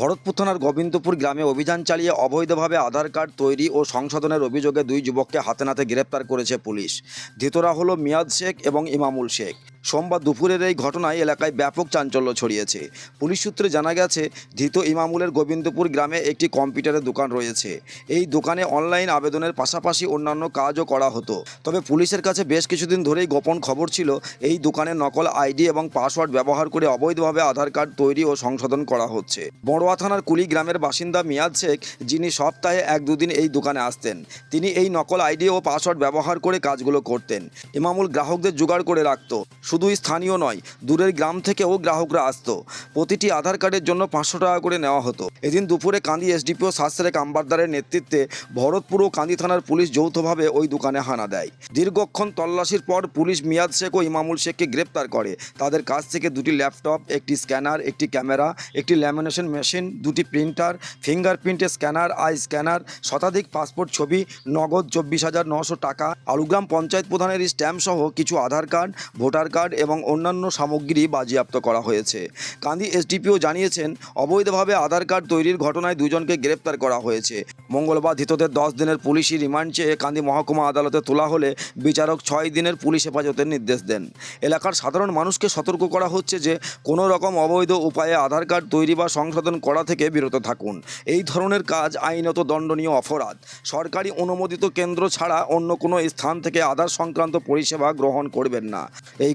ভরতপুর থানার গোবিন্দপুর গ্রামে অভিযান চালিয়ে অবৈধভাবে আধার কার্ড তৈরি ও সংশোধনের অভিযোগে দুই যুবককে হাতে নাতে গ্রেপ্তার করেছে পুলিশ। ধৃতরা হল মিয়াদ শেখ এবং ইমামুল শেখ। সোমবার দুপুরের এই ঘটনায় এলাকায় ব্যাপক চাঞ্চল্য ছড়িয়েছে। পুলিশ সূত্রে জানা গেছে, ধৃত ইমামুলের গোবিন্দপুর গ্রামে একটি কম্পিউটারের দোকান রয়েছে। এই দোকানে অনলাইন আবেদনের পাশাপাশি অন্যান্য কাজও করা হতো। তবে পুলিশের কাছে বেশ কিছুদিন ধরেই গোপন খবর ছিল, এই দোকানে নকল আইডি এবং পাসওয়ার্ড ব্যবহার করে অবৈধভাবে আধার কার্ড তৈরি ও সংশোধন করা হচ্ছে। বড়োয়া থানার কুলি গ্রামের বাসিন্দা মিয়াদ শেখ, যিনি সপ্তাহে এক দুদিন এই দোকানে আসতেন। তিনি এই নকল আইডি ও পাসওয়ার্ড ব্যবহার করে কাজগুলো করতেন। ইমামুল গ্রাহকদের জোগাড় করে রাখতো। শুধু স্থানীয় নয়, দূরের গ্রাম থেকেও গ্রাহকরা আসত। প্রতিটি আধার কার্ডের জন্য পাঁচশো টাকা করে নেওয়া হতো। এদিন দুপুরে কান্দি এসডিপিও শাস্ত্রেক আম্বারদারের নেতৃত্বে ভরতপুর ও কান্দি থানার পুলিশ যৌথভাবে ওই দোকানে হানা দেয়। দীর্ঘক্ষণ তল্লাশির পর পুলিশ মিয়াদ শেখ ও ইমামুল শেখকে গ্রেপ্তার করে। তাদের কাছ থেকে দুটি ল্যাপটপ, একটি স্ক্যানার, একটি ক্যামেরা, একটি ল্যামিনেশন মেশিন, দুটি প্রিন্টার ফিঙ্গারপ্রিন্টের স্ক্যানার, আই স্ক্যানার, শতাধিক পাসপোর্ট ছবি, নগদ চব্বিশ হাজার নশো টাকা, আলুগ্রাম পঞ্চায়েত প্রধানের স্ট্যাম্প সহ কিছু আধার কার্ড, ভোটার কার্ড এবং অন্যান্য সামগ্রী বাজেয়াপ্ত করা হয়েছে। কান্দি এসডিপিও জানিয়েছেন, অবৈধভাবে আধার কার্ড তৈরির ঘটনায় দুজনকে গ্রেপ্তার করা হয়েছে। মঙ্গলবার ধৃতদের দশ দিনের পুলিশি রিমান্ড চেয়ে কান্দি মহকুমা আদালতে তোলা হলে বিচারক ছয় দিনের পুলিশ হেফাজতের নির্দেশ দেন। এলাকার সাধারণ মানুষকে সতর্ক করা হচ্ছে যে, কোনো রকম অবৈধ উপায়ে আধার কার্ড তৈরি বা সংশোধন করা থেকে বিরত থাকুন। এই ধরনের কাজ আইনত দণ্ডনীয় অপরাধ। সরকারি অনুমোদিত কেন্দ্র ছাড়া অন্য কোনো স্থান থেকে আধার সংক্রান্ত পরিষেবা গ্রহণ করবেন না। এই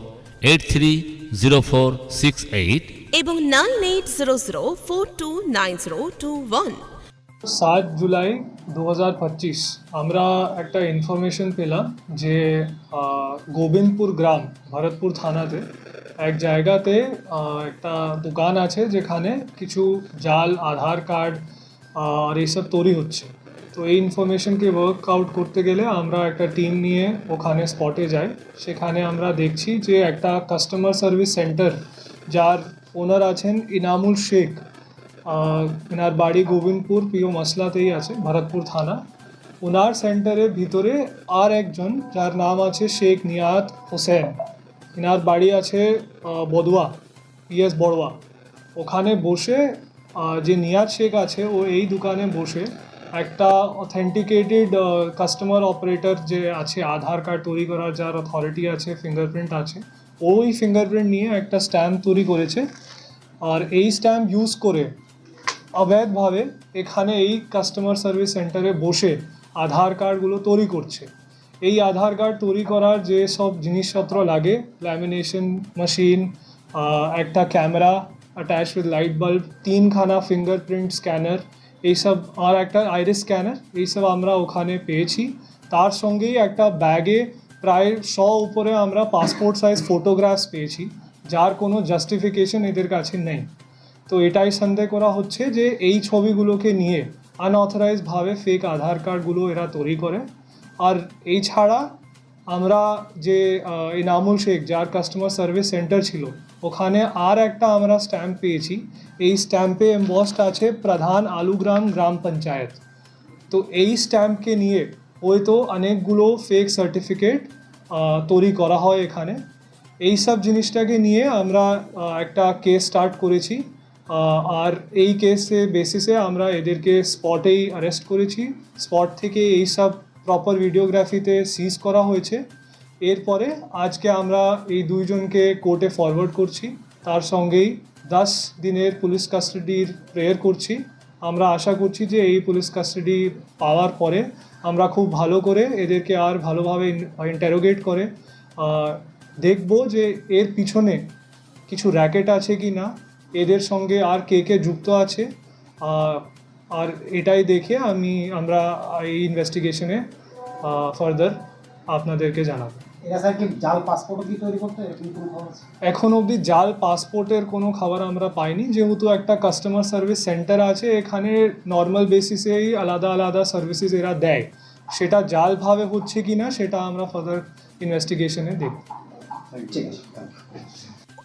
eight three zero four six eight এবং nine eight zero zero four two nine zero two one সাত জুলাই দু হাজার পঁচিশ আমরা একটা ইনফরমেশন পেলাম যে গোবিন্দপুর গ্রাম ভরতপুর থানাতে এক জায়গাতে একটা দোকান আছে যেখানে কিছু জাল আধার কার্ড আর এইসব তৈরি হচ্ছে। তো এই ইনফরমেশনকে ওয়ার্ক আউট করতে গেলে আমরা একটা টিম নিয়ে ওখানে স্পটে যাই। সেখানে আমরা দেখছি যে একটা কাস্টমার সার্ভিস সেন্টার যার ওনার আছেন ইনামুল শেখ। এনার বাড়ি গোবিন্দপুর পিও মশলাতেই আছে, ভরতপুর থানা। ওনার সেন্টারের ভিতরে আর একজন, যার নাম আছে শেখ নিয়াত হোসেন। এনার বাড়ি আছে বদুয়া পিএস বড়ুয়া। ওখানে বসে যে নিয়াত শেখ আছে, ও এই দোকানে বসে একটা অথেন্টিকেটেড কাস্টমার অপারেটর যে আছে, আধার কার্ড তৈরি করার যার অথরিটি আছে ফিঙ্গারপ্রিন্ট আছে, ওই ফিঙ্গারপ্রিন্ট নিয়ে একটা স্ট্যাম্প তৈরি করেছে। আর এই স্ট্যাম্প ইউজ করে অবৈধভাবে এখানে এই কাস্টমার সার্ভিস সেন্টারে বসে আধার কার্ডগুলো তৈরি করছে। এই আধার কার্ড তৈরি করার যে সব জিনিসপত্র লাগে ল্যামিনেশন মেশিন একটা camera attach with light bulb তিনখানা ফিঙ্গারপ্রিন্ট স্ক্যানার এইসব আর একটা আইরিস স্ক্যানার এইসব আমরা ওখানে পেয়েছি। তার সঙ্গেই একটা ব্যাগে প্রায় শ উপরে আমরা পাসপোর্ট সাইজ ফটোগ্রাফস পেয়েছি, যার কোনো জাস্টিফিকেশন এদের কাছে নেই। তো এটাই সন্দেহ করা হচ্ছে যে এই ছবিগুলোকে নিয়ে আনঅথরাইজভাবে ফেক আধার কার্ডগুলো এরা তৈরি করে। আর এই ছাড়া আমরা যে ইনামুল শেখ, যার কাস্টমার সার্ভিস সেন্টার ছিল, ওখানে আর একটা আমরা স্ট্যাম্প পেয়েছি। এই স্ট্যাম্পে এম্বসড আছে প্রধান আলুগ্রাম গ্রাম পঞ্চায়েত। তো এই স্ট্যাম্পকে নিয়ে হয়তো অনেকগুলো ফেক সার্টিফিকেট তৈরি করা হয় এখানে। এই সব জিনিসটাকে নিয়ে আমরা একটা কেস স্টার্ট করেছি। আর এই কেসে বেসিসে আমরা এদেরকে স্পটেই অ্যারেস্ট করেছি। স্পট থেকে এই সব প্রপার ভিডিওগ্রাফিতে সিজ করা হয়েছে। এরপরে আজকে আমরা এই দুইজনকে কোর্টে ফরওয়ার্ড করছি। তার সঙ্গেই দশ দিনের পুলিশ কাস্টাডির প্রেয়ার করছি। আমরা আশা করছি যে এই পুলিশ কাস্টাডি পাওয়ার পরে আমরা খুব ভালো করে এদেরকে আর ভালোভাবে ইন্টারোগেট করে দেখব যে এর পিছনে কিছু র্যাকেট আছে কি না এদের সঙ্গে আর কে কে যুক্ত আছে আর এটাই দেখে আমি আমরা এই ইনভেস্টিগেশনে ফার্দার আপনাদেরকে জানাব। এখন অবধি জাল পাসপোর্টের কোনো খাবার আমরা পাইনি। যেহেতু একটা কাস্টমার সার্ভিস সেন্টার আছে এখানে নর্মাল বেসিসেই আলাদা আলাদা সার্ভিসেস এরা দেয়। সেটা জালভাবে হচ্ছে কি না সেটা আমরা ফার্দার ইনভেস্টিগেশনে দেখব। ঠিক আছে.